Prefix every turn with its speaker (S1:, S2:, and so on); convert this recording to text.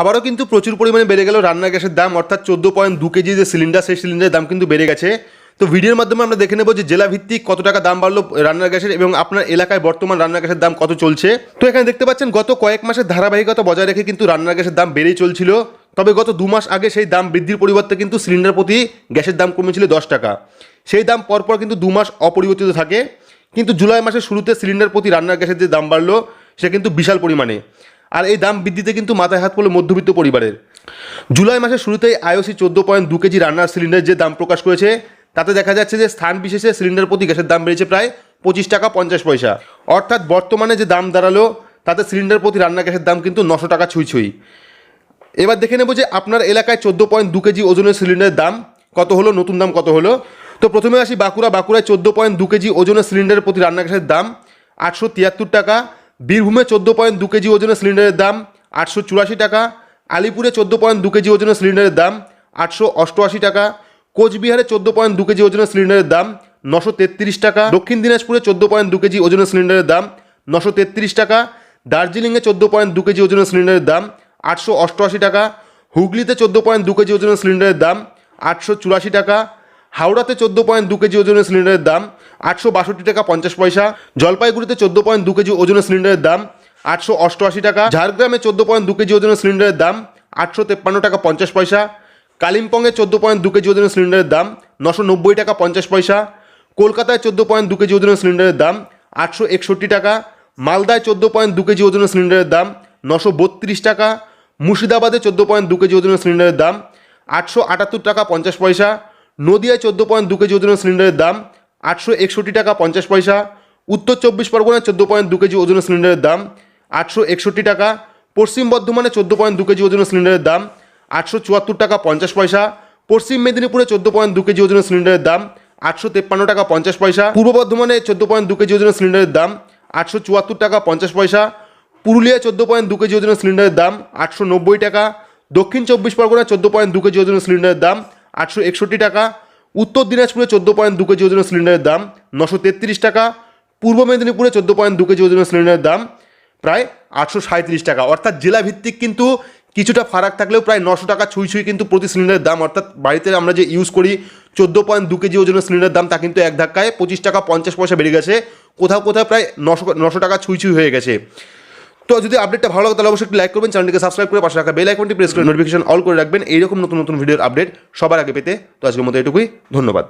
S1: আবারও কিন্তু প্রচুর পরিমাণে বেড়ে গেল রান্নার গ্যাসের দাম, অর্থাৎ চোদ্দ পয়েন্ট দু কেজি যে সিলিন্ডার সেই সিলিন্ডারের দাম কিন্তু বেড়ে গেছে। তো ভিডিওর মাধ্যমে আমরা দেখে নেব যে জেলা ভিত্তিক কত টাকা দাম বাড়লো রান্নার গ্যাসের এবং আপনার এলাকায় বর্তমান রান্নার গ্যাসের দাম কত চলছে। তো এখানে দেখতে পাচ্ছেন, গত কয়েক মাসের ধারাবাহিকতা বজায় রেখে কিন্তু রান্নার গ্যাসের দাম বেড়েই চলছিল। তবে গত দু মাস আগে সেই দাম বৃদ্ধির পরিবর্তে কিন্তু সিলিন্ডার প্রতি গ্যাসের দাম কমেছিল দশ টাকা। সেই দাম পরপর কিন্তু দু মাস অপরিবর্তিত থাকে। কিন্তু জুলাই মাসের শুরুতে সিলিন্ডার প্রতি রান্নার গ্যাসের যে দাম বাড়লো, সে কিন্তু বিশাল পরিমাণে। আর এই দাম বৃদ্ধিতে কিন্তু মাথায় হাত পড়ল মধ্যবিত্ত পরিবারের। জুলাই মাসের শুরুতেই আইওসি চোদ্দ পয়েন্ট দু কেজি রান্নার সিলিন্ডারের যে দাম প্রকাশ করেছে, তাতে দেখা যাচ্ছে যে স্থান বিশেষে সিলিন্ডার প্রতি গ্যাসের দাম বেড়েছে প্রায় পঁচিশ টাকা পঞ্চাশ পয়সা। অর্থাৎ বর্তমানে যে দাম দাঁড়াল, তাতে সিলিন্ডার প্রতি রান্না গ্যাসের দাম কিন্তু নশো টাকা ছুঁই ছুঁই। এবার দেখে নেব যে আপনার এলাকায় চোদ্দ পয়েন্ট দু কেজি ওজনের সিলিন্ডারের দাম কত হলো, নতুন দাম কত হলো। তো প্রথমে আসি বাঁকুড়া। বাঁকুড়ায় চোদ্দ পয়েন্ট দু কেজি ওজনের সিলিন্ডারের প্রতি রান্না গ্যাসের দাম আটশো তিয়াত্তর টাকা। বীরভূমে চোদ্দ পয়েন্ট দু কেজি ওজনের সিলিন্ডারের দাম, আটশো চুরাশি টাকা। আলিপুরে চোদ্দ পয়েন্ট দু কেজি ওজনের সিলিন্ডারের দাম, আটশো অষ্টআশি টাকা। কোচবিহারে চোদ্দ পয়েন্ট দু কেজি ওজনের সিলিন্ডারের দাম, নশো তেত্রিশ টাকা। দক্ষিণ দিনাজপুরে চোদ্দ পয়েন্ট দু কেজি ওজনের সিলিন্ডারের দাম, নশো তেত্রিশ টাকা। দার্জিলিংয়ে চোদ্দ পয়েন্ট দু কেজি ওজনের সিলিন্ডারের দাম, আটশো অষ্টআশি টাকা। হুগলিতে চোদ্দ পয়েন্ট দু কেজি ওজনের সিলিন্ডারের দাম, আটশো চুরাশি টাকা। হাওড়াতে চোদ্দ পয়েন্ট দু কেজি ওজনের সিলিন্ডারের দাম, আটশো বাষট্টি টাকা পঞ্চাশ পয়সা, জলপাইগুড়িতে চোদ্দ পয়েন্ট দু কেজি ওজনের সিলিন্ডারের দাম, আটশো অষ্টআশি টাকা, ঝাড়গ্রামে চোদ্দ পয়েন্ট দু কেজি ওজনের সিলিন্ডারের দাম, আটশো তেপ্পান্ন টাকা পঞ্চাশ পয়সা, কালিম্পংয়ে চোদ্দ পয়েন্ট দু কেজি ওজনের সিলিন্ডারের দাম, নশো নব্বই টাকা পঞ্চাশ পয়সা, কলকাতায় চোদ্দ পয়েন্ট দু কেজি ওজনের সিলিন্ডারের দাম, আটশো একষট্টি টাকা, মালদায় চোদ্দ পয়েন্ট দু কেজি ওজনের সিলিন্ডারের দাম, নশো বত্রিশ টাকা, মুর্শিদাবাদে চোদ্দ পয়েন্ট দু কেজি ওজনের সিলিন্ডারের দাম, আটশো আটাত্তর টাকা পঞ্চাশ পয়সা নদিয়ায় চোদ্দ পয়েন্ট দু কেজি ওজনের সিলিন্ডারের দাম, আটশো একষট্টি টাকা পঞ্চাশ পয়সা। উত্তর চব্বিশ পরগনায় চোদ্দ পয়েন্ট দু কেজি ওজনের সিলিন্ডারের দাম, আটশো একষট্টি টাকা। পশ্চিম বর্ধমানে চোদ্দ পয়েন্ট দু কেজি ওজনের সিলিন্ডারের দাম, আটশো চুয়াত্তর টাকা পঞ্চাশ পয়সা। পশ্চিম মেদিনীপুরে চোদ্দ পয়েন্ট দু কেজি ওজনের সিলিন্ডারের দাম, আটশো তেপ্পান্ন টাকা পঞ্চাশ পয়সা। পূর্ব বর্ধমানে চোদ্দ পয়েন্ট দু কেজি ওজনের সিলিন্ডারের দাম, আটশো চুয়াত্তর টাকা পঞ্চাশ পয়সা। পুরুলিয়া চোদ্দ পয়েন্ট দু কেজি ওজনের সিলিন্ডারের দাম, আটশো নব্বই টাকা। দক্ষিণ চব্বিশ পরগনা চোদ্দ পয়েন্ট দু কেজি ওজনের সিলিন্ডারের দাম আটশো একষট্টি টাকা। উত্তর দিনাজপুরে চোদ্দ পয়েন্ট দু কেজি ওজনের সিলিন্ডারের দাম। নশো তেত্রিশ টাকা। পূর্ব মেদিনীপুরে চোদ্দ পয়েন্ট দু কেজি ওজনের সিলিন্ডারের দাম প্রায় আটশো সাঁত্রিশ টাকা। অর্থাৎ জেলাভিত্তিক কিন্তু কিছুটা ফারাক থাকলেও প্রায় নশো টাকা ছুঁই ছুঁই কিন্তু প্রতি সিলিন্ডারের দাম। অর্থাৎ বাড়িতে আমরা যে ইউজ করি, চোদ্দ পয়েন্ট দু কেজি ওজনের সিলিন্ডারের দাম, তা কিন্তু এক ধাক্কায় পঁচিশ টাকা পঞ্চাশ পয়সা বেড়ে গেছে। কোথাও কোথাও প্রায় নশো নশো টাকা ছুঁই ছুঁই হয়ে গেছে। তো যদি আপডেটটা ভালো লাগে তাহলে অবশ্যই একটু লাইক করবেন চ্যানেলটিকে সাবস্ক্রাইব করে পাশে রাখা বেল আইকনটি প্রেস করে নোটিফিকেশন অল করে রাখবেন। এইরকম নতুন নতুন ভিডিওর আপডেট সবার আগে পেতে। তো আজকের মতো এটুকুই ধন্যবাদ।